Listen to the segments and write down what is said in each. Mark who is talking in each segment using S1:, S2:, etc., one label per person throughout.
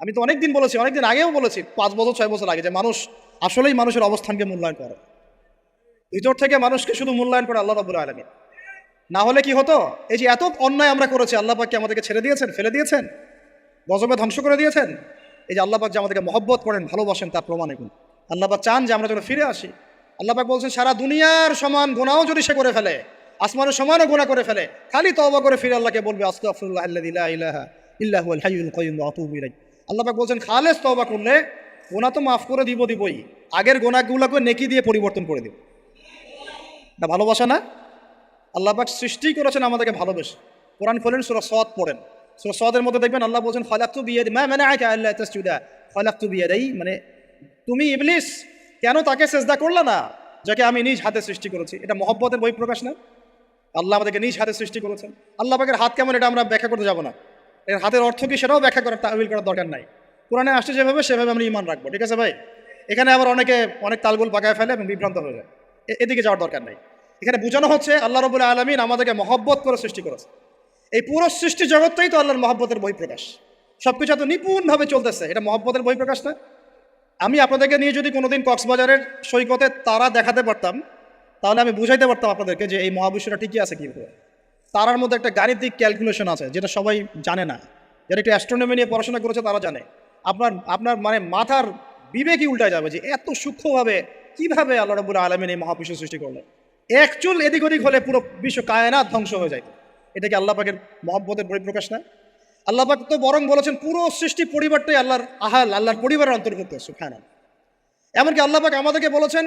S1: আমি তো অনেকদিন বলেছি, অনেকদিন আগেও বলেছি, পাঁচ বছর, ছয় বছর আগে যে মানুষ আসলেই মানুষের অবস্থানকে মূল্যায়ন করে। ভিতর থেকে মানুষকে শুধু মূল্যায়ন করে আল্লাহ রাবুল আলমী না হলে কি হতো? এই যে এত অন্যায় আমরা করেছি, আল্লাহ আমাদেরকে ছেড়ে দিয়েছেন, ফেলে দিয়েছেন? গজবে ধ্বংস করে দিয়েছেন? এই যে আল্লাহ পাক যে আমাদেরকে মহব্বত করেন, ভালোবাসেন, তার প্রমাণ এগুলো। আল্লাহ পাক চান যে আমরা যেন ফিরে আসি। আল্লাহ পাক বলছেন, সারা দুনিয়ার সমান গুণাও যদি সে করে ফেলে, আসমানের সমানও গুণা করে ফেলে, খালি তওবা করে ফিরে আল্লাহকে বলবে, আস্তাগফিরুল্লাহ আল্লাযী ইল্লাহ ইলাহা ইল্লা হুয়াল হাইয়ুল আল্লাহ বলছেন, খালেস তওবা করলে গোনা তো মাফ করে দিব দিবই। আগের গোনাগুলোকে নেকি দিয়ে পরিবর্তন করে দিব। না, ভালোবাসা না? আল্লাহ পাক সৃষ্টি করেছেন আমাদেরকে ভালোবেসে। কোরআন খোলেন, সুরা সদ পড়েন। সুরা সদের মধ্যে দেখবেন আল্লাহ বলছেন, ফলাক্তু বিয়ে মানে আল্লাহ তাসজুদা। ফলাক্তু বিয়ে দেই মানে তুমি ইবলিস, কেন তাকে সেজদা করলে না? যাকে আমি নিজ হাতে সৃষ্টি করেছি। এটা মহব্বতের বই প্রকাশ না? আল্লাহ আমাদেরকে নিজ হাতে সৃষ্টি করেছেন। আল্লাহ পাকের হাত কেমন, এটা আমরা ব্যাখ্যা করতে যাব না। এর হাতের অর্থ কি সেটাও ব্যাখ্যা করার তাবিল করার দরকার নাই। কোরআনে আসছে যেভাবে, সেভাবে আমরা ইমান রাখব, ঠিক আছে ভাই? এখানে আবার অনেকে অনেক তালগোল পাকায় ফেলে এবং বিভ্রান্ত হয়ে যায়। এদিকে যাওয়ার দরকার নেই। এখানে বোঝানো হচ্ছে আল্লাহ রবুল্লা আলমিন আমাদেরকে মহব্বত করে সৃষ্টি করেছে। এই পুরো সৃষ্টি জগৎটাই তো আল্লাহর মহব্বতের বহিঃপ্রকাশ। সব কিছু এত নিপুণভাবে চলতেছে, এটা মহব্বতের বহিঃপ্রকাশ না? আমি আপনাদেরকে নিয়ে যদি কোনোদিন কক্সবাজারের সৈকতে তারা দেখাতে পারতাম, তাহলে আমি বুঝাইতে পারতাম আপনাদেরকে যে এই মহাবিশ্বটা ঠিকই আছে কীভাবে। তারার মধ্যে একটা গাণিতিক ক্যালকুলেশন আছে, যেটা সবাই জানে না। যারা একটু অ্যাস্ট্রোনমি নিয়ে পড়াশোনা করেছে, তারা জানে। আপনার আপনার মানে মাথার বিবেকই উল্টায় যাবে যে এত সূক্ষ্মভাবে কীভাবে আল্লাহ রবুল্লা আলমিন এই মহাবিশ্ব সৃষ্টি করলেন। এক চুল এদিক ওদিক হলে পুরো বিশ্ব কায়নাত ধ্বংস হয়ে যায়। এটা কি আল্লাহ পাকের মহব্বতের পরিপ্রকাশ না? আল্লাহ পাক তো বরং বলেছেন, পুরো সৃষ্টি পরিবারটাই আল্লাহর আহাল, আল্লাহর পরিবারের অন্তর্ভুক্ত সুফান এমনকি আল্লাহ পাক আমাদেরকে বলেছেন,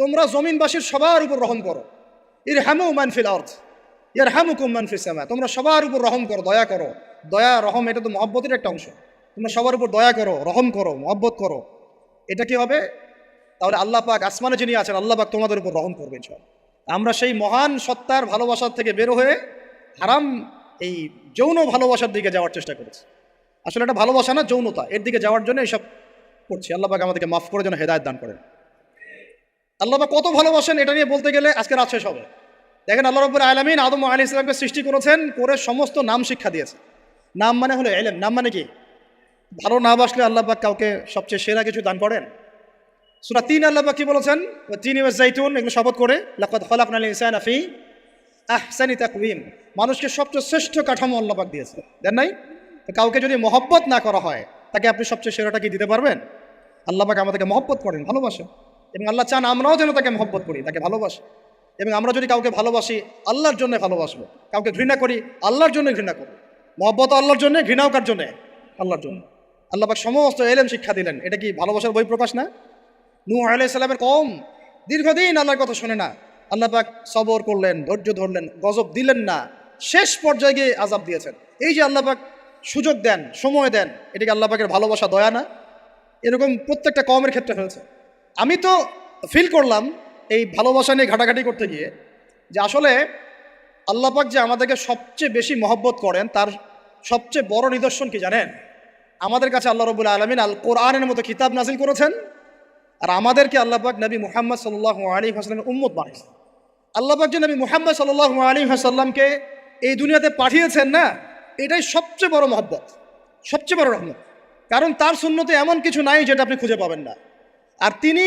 S1: তোমরা জমিনবাসীর সবার উপর রহম করো। ইর হ্যামো মানফিল অর্থ ইয়ার হ্যামুকুম মানফিস সামা। তোমরা সবার উপর রহম করো, দয়া করো। দয়া, রহম, এটা তো মহব্বতের একটা অংশ। তোমরা সবার উপর দয়া করো, রহম করো, মহব্বত করো। এটা কি হবে? তাহলে আল্লাহ পাক আসমানে যিনি আছেন, আল্লাহ পাক তোমাদের উপর রহম করবেন সব আমরা সেই মহান সত্তার ভালোবাসার থেকে বের হয়ে হারাম এই যৌন ভালোবাসার দিকে যাওয়ার চেষ্টা করেছি। আসলে এটা ভালোবাসা না, যৌনতা। এর দিকে যাওয়ার জন্য এইসব করছি। আল্লাহ পাক আমাদেরকে মাফ করে যেন হেদায়ত দান করেন। আল্লাহ পাক কত ভালোবাসেন এটা নিয়ে বলতে গেলে আজকে রাত শেষ হবে। দেখেন আল্লাহ রব্বুল আলমিন আদম আলী ইসলামকে সৃষ্টি করেছেন করে সমস্ত নাম শিক্ষা দিয়েছে। নাম মানে হলো এলেম, নাম মানে কি? ভালো না বাসলে আল্লাহ পাক কাউকে সবচেয়ে সেরা কিছু দান করেন। সুরা তিন আল্লাহ পাক কি বলেছেন? তিন ইউএস জাইতুন, এগুলো শপথ করে, লাকাদ খলাক নাল ইনসান আফি আহসানি তাকওয়িম। মানুষকে সবচেয়ে শ্রেষ্ঠ কাঠামো আল্লাহ পাক দিয়েছে। দেন নাই? কাউকে যদি মহব্বত না করা হয়, তাকে আপনি সবচেয়ে সেরাটা কি দিতে পারবেন? আল্লাহ পাক আমাদেরকে মহব্বত করেন ভালোবাসেন এবং আল্লাহ চান আমরাও যেন তাকে মহব্বত করি, তাকে ভালোবাসি। এবং আমরা যদি কাউকে ভালোবাসি, আল্লাহর জন্য ভালোবাসবো। কাউকে ঘৃণা করি, আল্লাহর জন্য ঘৃণা করব মহব্বত আল্লাহর জন্য, ঘৃণাও কার জন্যে? আল্লাহর জন্য। আল্লাহ পাক সমস্ত এলেম শিক্ষা দিলেন। এটা কি ভালোবাসার বই প্রকাশ না? নূহ আলাইসাল্লামের কম দীর্ঘদিন আল্লাহর কথা শোনে না। আল্লাহ পাক সবর করলেন, ধৈর্য ধরলেন, গজব দিলেন না। শেষ পর্যায়ে গিয়ে আজাব দিয়েছেন। এই যে আল্লাহ পাক সুযোগ দেন, সময় দেন এটাকে আল্লাহ পাকের ভালোবাসা, দয়া না? এরকম প্রত্যেকটা কমের ক্ষেত্রে হয়েছে। আমি তো ফিল করলাম এই ভালোবাসা নিয়ে ঘাটাঘাটি করতে গিয়ে যে আসলে আল্লাহ পাক যে আমাদেরকে সবচেয়ে বেশি মহব্বত করেন, তার সবচেয়ে বড় নিদর্শন কি জানেন? আমাদের কাছে আল্লাহ রবুল্লা আলমিন আল কোরআনের মতো কিতাব নাজিল করেছেন আর আমাদেরকে আল্লাহ পাক নবী মুহাম্মদ সাল্লাহ আলী হাসলামের উম্মত বানিয়েছে আল্লাহ পাক যে নবী মুহাম্মদ সাল্লাহ আলী হাসাল্লামকে এই দুনিয়াতে পাঠিয়েছেন না, এটাই সবচেয়ে বড় মহব্বত, সবচেয়ে বড় রহমত। কারণ তার শূন্যতে এমন কিছু নাই যেটা আপনি খুঁজে পাবেন না। আর তিনি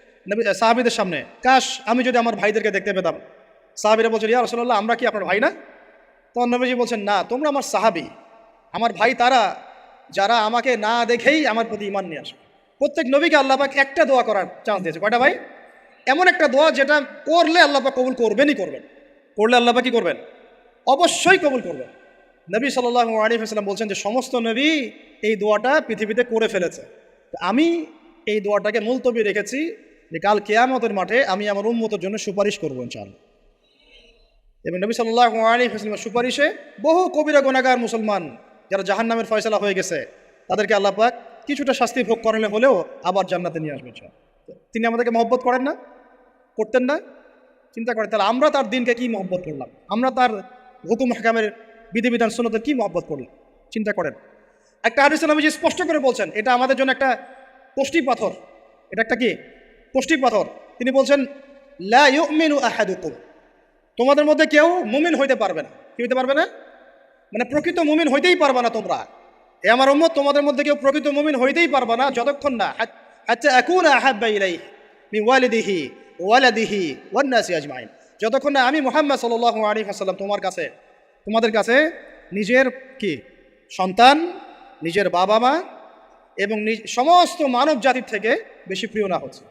S1: সাহাবিদের সামনে, কাশ, আমি যদি আমার ভাইদেরকে দেখতে পেতাম। সাহাবিরা বলছেন, ইয়া রসল্লাহ আমরা কি আপনার ভাই না? তখন নবীজি বলছেন, না, তোমরা আমার সাহাবি। আমার ভাই তারা, যারা আমাকে না দেখেই আমার প্রতি ইমান নিয়ে আসে। প্রত্যেক নবীকে আল্লাহ পাক একটা দোয়া করার চান্স দিয়েছে। কয়টা ভাই? এমন একটা দোয়া যেটা করলে আল্লাহ পাক কবুল করবেনই করবেন। করলে আল্লাহ পাক কি করবেন? অবশ্যই কবুল করবেন। নবী সাল্লাহ আলিফাল্লাম বলছেন যে, সমস্ত নবী এই দোয়াটা পৃথিবীতে করে ফেলেছে। আমি এই দোয়াটাকে মুলতবি রেখেছি যে কাল কেয়ামতের মাঠে আমি আমার উন্মতের জন্য সুপারিশ করব ইনশাআল্লাহ। এবং নবী সাল্লাহ সুপারিশে বহু কবিরা গোনাগার মুসলমান যারা জাহান নামের ফয়সলা হয়ে গেছে, তাদেরকে আল্লাহ পাক কিছুটা শাস্তি ভোগ করালে হলেও আবার জান্নাতে নিয়ে আসবেন। তিনি আমাদেরকে মহব্বত করেন না, করতেন না, চিন্তা করেন, তাহলে আমরা তার দিনকে কি মহব্বত করলাম? আমরা তার হুকুম, হাকামের বিধিবিধান, সুন্নতের কি মহব্বত করলাম? চিন্তা করেন। একটা হাদিস নবীজি স্পষ্ট করে বলছেন, এটা আমাদের জন্য একটা পষ্টিক পাথর। এটা একটা কি? পষ্টিক পাথর। তিনি বলছেন, লা আহাদুকুম। তোমাদের মধ্যে কেউ মুমিন হইতে পারবে না। কি হইতে পারবে না? মানে প্রকৃত মুমিন হইতেই পারবে না তোমরা। এ আমার উম্মত, তোমাদের মধ্যে কেউ প্রকৃত মুমিন হইতেই পারবে না যতক্ষণ না। আচ্ছা এখন আহাব্বা ইলাই মি ওয়ান্নাসি আজমাইন। যতক্ষণ না আমি মোহাম্মদ সাল্লাল্লাহু আলাইহি ওয়াসাল্লাম তোমার কাছে, তোমাদের কাছে নিজের কি? সন্তান, নিজের বাবা মা এবং সমস্ত মানব জাতির থেকে বেশি প্রিয় না হচ্ছে।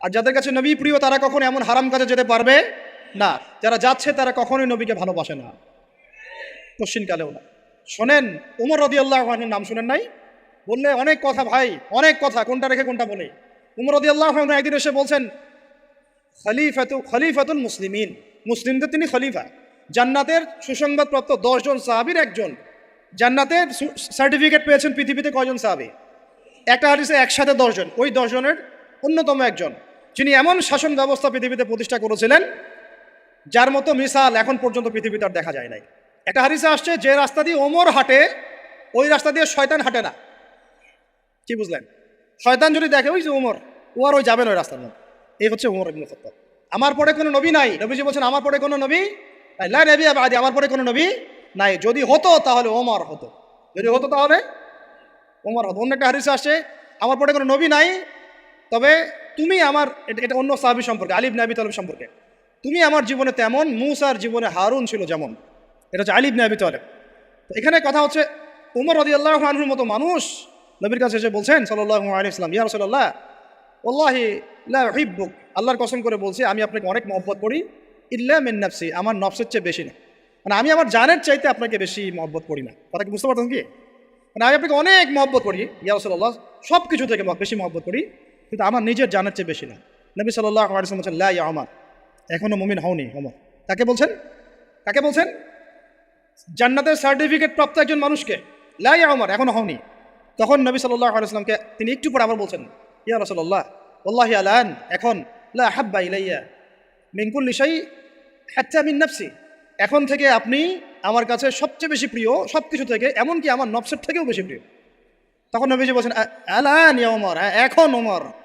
S1: আর যাদের কাছে নবী প্রিয়, তারা কখনো এমন হারাম কাজে যেতে পারবে না। যারা যাচ্ছে, তারা কখনোই নবীকে ভালোবাসে না। কশ্চিনকালেও না। শোনেন, উমর রদি আল্লাহ নাম শুনেন নাই? বললে অনেক কথা ভাই, অনেক কথা। কোনটা রেখে কোনটা বলে? উমর রদি আল্লাহ একদিন এসে বলছেন, খলিফাতু, খলিফাতুল মুসলিমিন। মুসলিমদের তিনি খলিফা। জান্নাতের সুসংবাদপ্রাপ্ত দশজন সাহাবির একজন। জান্নাতের সার্টিফিকেট পেয়েছেন পৃথিবীতে কয়জন সাহাবি? একটা হাদিসে একসাথে দশজন। ওই দশজনের অন্যতম একজন, যিনি এমন শাসন ব্যবস্থা পৃথিবীতে প্রতিষ্ঠা করেছিলেন, যার মতো মিসাল এখন পর্যন্ত পৃথিবীতে আর দেখা যায় নাই। একটা হাদিসে আসছে, যে রাস্তা দিয়ে ওমর হাঁটে, ওই রাস্তা দিয়ে শয়তান হাঁটে না। কি বুঝলেন? শয়তান যদি দেখে, ওই যে ওমর, ও আর ওই যাবেন ওই রাস্তার মধ্যে। এই হচ্ছে ওমর ইবনে আমার পরে কোনো নবী নাই। নবীজি বলছেন, আমার পরে কোনো নবী নাই। লা নবী আদি আমার পরে কোনো নবী নাই। যদি হতো, তাহলে ওমর হতো। যদি হতো, তাহলে ওমর হতো। অন্য একটা হাদিসে আসছে, আমার পরে কোনো নবী নাই তবে তুমি আমার, এটা- অন্য সাহাবি সম্পর্কে আলিব নাবি তালেব সম্পর্কে, তুমি আমার জীবনে তেমন, মুসার জীবনে হারুন ছিল যেমন, এটা হচ্ছে আলিব নাবি তালেব। তো এখানে কথা হচ্ছে, উমর রদি আল্লাহ আনহুর মতো মানুষ, নবীর কাছে এসে বলছেন সাল্লাহ আলী ইসলাম ইয়া রসল্লাহ ওল্লাহি হিব্বুক আল্লাহর কসম করে বলছি, আমি আপনাকে অনেক মহব্বত করি, ইল্লা মিন নাফসি, আমার নফসের চেয়ে বেশি না। মানে আমি আমার জানের চাইতে আপনাকে বেশি মহব্বত করি না। কথা কি বুঝতে পারতাম কি? মানে আমি আপনাকে অনেক মহব্বত করি, ইয়া রসল্লাহ সব কিছু থেকে বেশি মহব্বত করি কিন্তু আমার নিজের জানের চেয়ে বেশি না। নবী সাল্লাহ আলিয়াম বলছেন, লা আমার এখনও মুমিন হওনি অমর তাকে বলছেন? কাকে বলছেন? জান্নাতের সার্টিফিকেট প্রাপ্ত একজন মানুষকে। লাই আমার এখনও হওনি। তখন নবী সাল্লাহ তিনি একটু পরে আবার বলছেন, ইয়া রসল্লাহ আল্লাহ আলান, এখন লা হাব্বা মিঙ্কুল লিসাই হ্যাচ্ছা মিন নফসি। এখন থেকে আপনি আমার কাছে সবচেয়ে বেশি প্রিয় সব কিছু থেকে, এমনকি আমার নফসের থেকেও বেশি প্রিয়। তখন নবীজি বলছেন, "আ- আলান ইয়া ওমর এখন ওমর।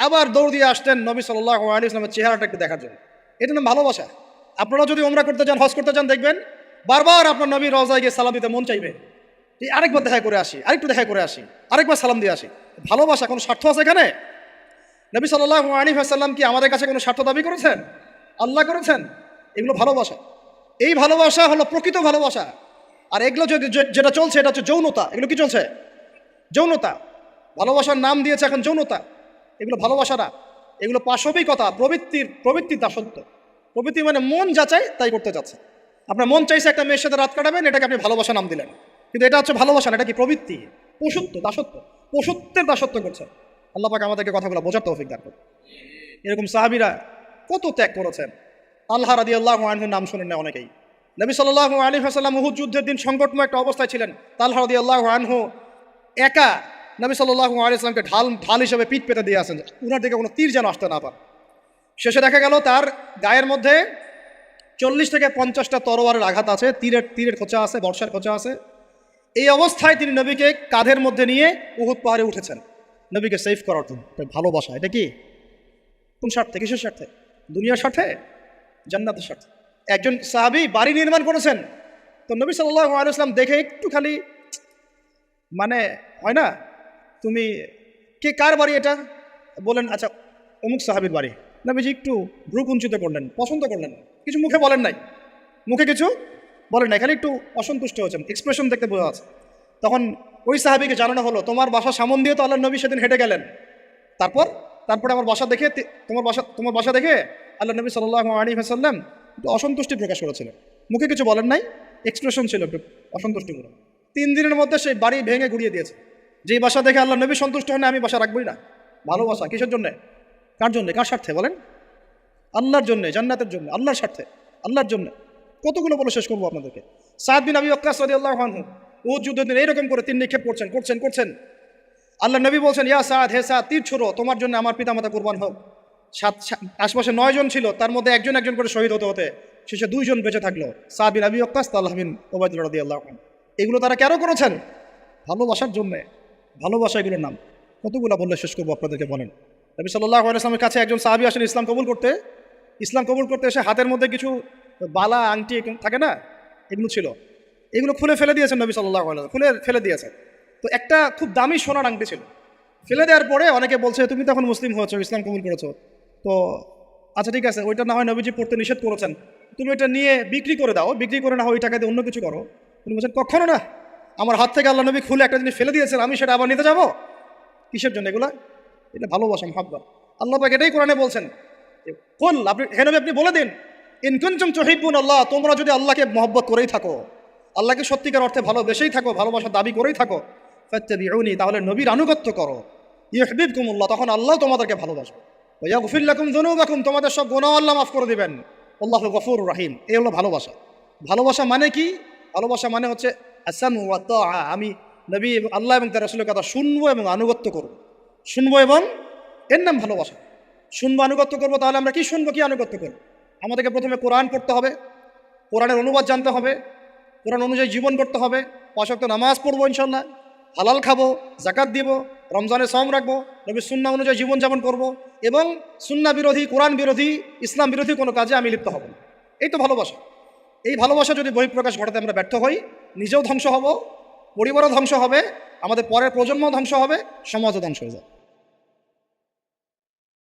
S1: আবার দৌড় দিয়ে আসতেন নবী সাল্লাহ আলী ইসলামের চেহারাটা একটু দেখার জন্য এটা নাম ভালোবাসা? আপনারা যদি ওমরা করতে চান, হজ করতে চান, দেখবেন বারবার আপনার নবী রওজায় গিয়ে সালাম দিতে মন চাইবে। আরেকবার দেখা করে আসি, আরেকটু দেখা করে আসি, আরেকবার সালাম দিয়ে আসি। ভালোবাসা কোনো স্বার্থ আছে এখানে? নবী সাল্লাহ আলী আসাল্লাম কি আমাদের কাছে কোনো স্বার্থ দাবি করেছেন? আল্লাহ করেছেন? এগুলো ভালোবাসা। এই ভালোবাসা হলো প্রকৃত ভালোবাসা। আর এগুলো যে- যে- যেটা চলছে, এটা হচ্ছে যৌনতা। এগুলো কি চলছে? যৌনতা। ভালোবাসার নাম দিয়েছে এখন যৌনতা। এগুলো ভালোবাসা না। এগুলো পাশবিকতা, প্রবৃত্তির প্রবৃত্তির দাসত্ব। প্রবৃত্তি মানে মন যাচাই তাই করতে যাচ্ছে। আপনার মন চাইছে একটা মেয়ের সাথে রাত কাটাবেন, এটাকে আপনি ভালোবাসা নাম দিলেন। কিন্তু এটা হচ্ছে ভালোবাসা না, এটা কি প্রবৃত্তি? পশুত্ব, দাসত্ব। পশুত্বের দাসত্ব করছে। আল্লাহ আমাদেরকে কথাগুলো বোঝার তৌফিক দান করুন। এরকম সাহাবিরা কত ত্যাগ করেছেন। আল্লাহ রাদি আল্লাহ আনহুর নাম শোনেন না অনেকেই। নবী সাল্লাহ আলী হাসাল্লাম উহুদ যুদ্ধের দিন সংকটময় একটা অবস্থায় ছিলেন। তাল্লাহ রাদি আল্লাহ আনহু একা নবী সাল্লাহ আলী ইসলামকে ঢাল ঢাল হিসেবে পিঠ পেতে দিয়ে আসেন। উনার দিকে কোনো তীর যেন আসতে না পারে। শেষে দেখা গেল তার গায়ের মধ্যে চল্লিশ থেকে পঞ্চাশটা তরোয়ারের আঘাত আছে। তীরের তীরের খোঁচা আছে, বর্ষার খোঁচা আছে। এই অবস্থায় তিনি নবীকে কাঁধের মধ্যে নিয়ে উহুদ পাহাড়ে উঠেছেন। নবীকে সেভ করার জন্য। ভালোবাসা, এটা কি? কোন স্বার্থে? কিসের স্বার্থে? দুনিয়ার স্বার্থে? জান্নাতের স্বার্থে? একজন সাহাবি বাড়ি নির্মাণ করেছেন। তো নবী সাল্লাহ আলাইসলাম দেখে একটু খালি মানে হয় না? তুমি কে কার বাড়ি এটা? বলেন আচ্ছা অমুক সাহাবির বাড়ি। নবীজি একটু ভ্রু কুঞ্চিত করলেন, পছন্দ করলেন। কিছু মুখে বলেন নাই। মুখে কিছু বলেন নাই, খালি একটু অসন্তুষ্ট হয়েছেন এক্সপ্রেশন দেখতে বোঝা আছে তখন ওই সাহাবিকে জানানো হলো, তোমার বাসা সামন দিয়ে তো আল্লাহ নবী সেদিন হেঁটে গেলেন। তারপর, তারপরে আমার বাসা দেখে তোমার বাসা তোমার বাসা দেখে আল্লাহ নবী সাল্লাহ আলী হাসাল্লাম একটু অসন্তুষ্টি প্রকাশ করেছিলেন। মুখে কিছু বলেন নাই এক্সপ্রেশন ছিল একটু অসন্তুষ্টিমূলক তিন দিনের মধ্যে সেই বাড়ি ভেঙে গুড়িয়ে দিয়েছে। যেই বাসা দেখে আল্লাহ নবী সন্তুষ্ট হয় না, আমি বাসা রাখবই না। ভালোবাসা কিসের জন্যে? কার জন্যে? কার স্বার্থে বলেন? আল্লাহর জন্যে, জান্নাতের জন্য, আল্লাহর স্বার্থে, আল্লাহর জন্য। কতগুলো বলে শেষ করব আপনাদেরকে? সাদ বিন আবি অক্কাস আল্লাহ আনহু ও যুদ্ধের দিন এইরকম করে তিন নিক্ষেপ করছেন করছেন করছেন। আল্লাহ নবী বলছেন, ইয়া সাদ, হে সাদ, তীর ছোড়ো, তোমার জন্য আমার পিতামাতা কোরবান হোক। সাত আশপাশে নয় জন ছিল, তার মধ্যে একজন একজন করে শহীদ হতে হতে শেষে দুইজন বেঁচে থাকল। সাদ বিন আবি অক্কাস তাল্লাহ বিন ওবায়দুল্লাহ রাদি আল্লাহ। এগুলো তারা কেন করেছেন? ভালোবাসার জন্যে। ভালোবাসা এগুলোর নাম। কতগুলো বললে শেষ করব আপনাদেরকে বলেন। নবী সাল্লাহ আলাইসলামের কাছে একজন সাহাবি আসেন ইসলাম কবুল করতে। ইসলাম কবুল করতে এসে হাতের মধ্যে কিছু বালা, আংটি থাকে না? এগুলো ছিল। এগুলো খুলে ফেলে দিয়েছেন নবী সাল্লাহ আলাইহি খুলে ফেলে দিয়েছেন। তো একটা খুব দামি সোনার আংটি ছিল। ফেলে দেওয়ার পরে অনেকে বলছে, তুমি তখন মুসলিম হয়েছো, ইসলাম কবুল করেছ। তো আচ্ছা ঠিক আছে, ওইটা না হয় নবীজি পড়তে নিষেধ করেছেন। তুমি ওইটা নিয়ে বিক্রি করে দাও। বিক্রি করে না হয় ওই টাকা দিয়ে অন্য কিছু করো। তুমি বলছেন, কখনো না। আমার হাত থেকে আল্লাহ নবী খুলে একটা জিনিস ফেলে দিয়েছেন, আমি সেটা আবার নিতে যাব? কিসের জন্য এগুলা? এটা ভালোবাসা মহাব্বা আল্লাহ পাক এটাই কোরআনে বলছেন কোন? আপনি, হে নবী আপনি বলে দিন। ইনকুনচুম চহিবুন আল্লাহ তোমরা যদি আল্লাহকে মহব্বত করেই থাকো, আল্লাহকে সত্যিকার অর্থে ভালোবেসেই থাকো, ভালোবাসার দাবি করেই থাকো, ফাত্তাবিউনি, তাহলে নবীর আনুগত্য করো। ইউহিবকুমুল্লাহ তখন আল্লাহ তোমাদেরকে ভালোবাসবে। ওয়াগফির লাকুম যুনুবাকুম তোমাদের সব গুনাহ আল্লাহ মাফ করে দিবেন। আল্লাহ গফুর রাহিম, এই হলো ভালোবাসা। ভালোবাসা মানে কি? ভালোবাসা মানে হচ্ছে তাআ। আমি নবী এবং আল্লাহ এবং তার রসুলের কথা শুনব এবং আনুগত্য করব। শুনব এবং এর নাম ভালোবাসা। শুনব, আনুগত্য করব, তাহলে আমরা কি শুনব, কি আনুগত্য করব? আমাদেরকে প্রথমে কোরআন পড়তে হবে, কোরআনের অনুবাদ জানতে হবে, কোরআন অনুযায়ী জীবন করতে হবে পাঁচক্ত নামাজ পড়ব ইনশাল্লাহ হালাল খাব জাকাত দিব রমজানে সম রাখব নবী সুন্না অনুযায়ী জীবনযাপন করব এবং সুন্না বিরোধী, কোরআন বিরোধী, ইসলাম বিরোধী কোনো কাজে আমি লিপ্ত হব এই তো ভালোবাসা। এই ভালোবাসা যদি বহিঃপ্রকাশ ঘটাতে আমরা ব্যর্থ হই নিজেও ধ্বংস হব, পরিবারও ধ্বংস হবে, আমাদের পরের প্রজন্মও ধ্বংস হবে, সমাজও ধ্বংস হয়ে যাবে।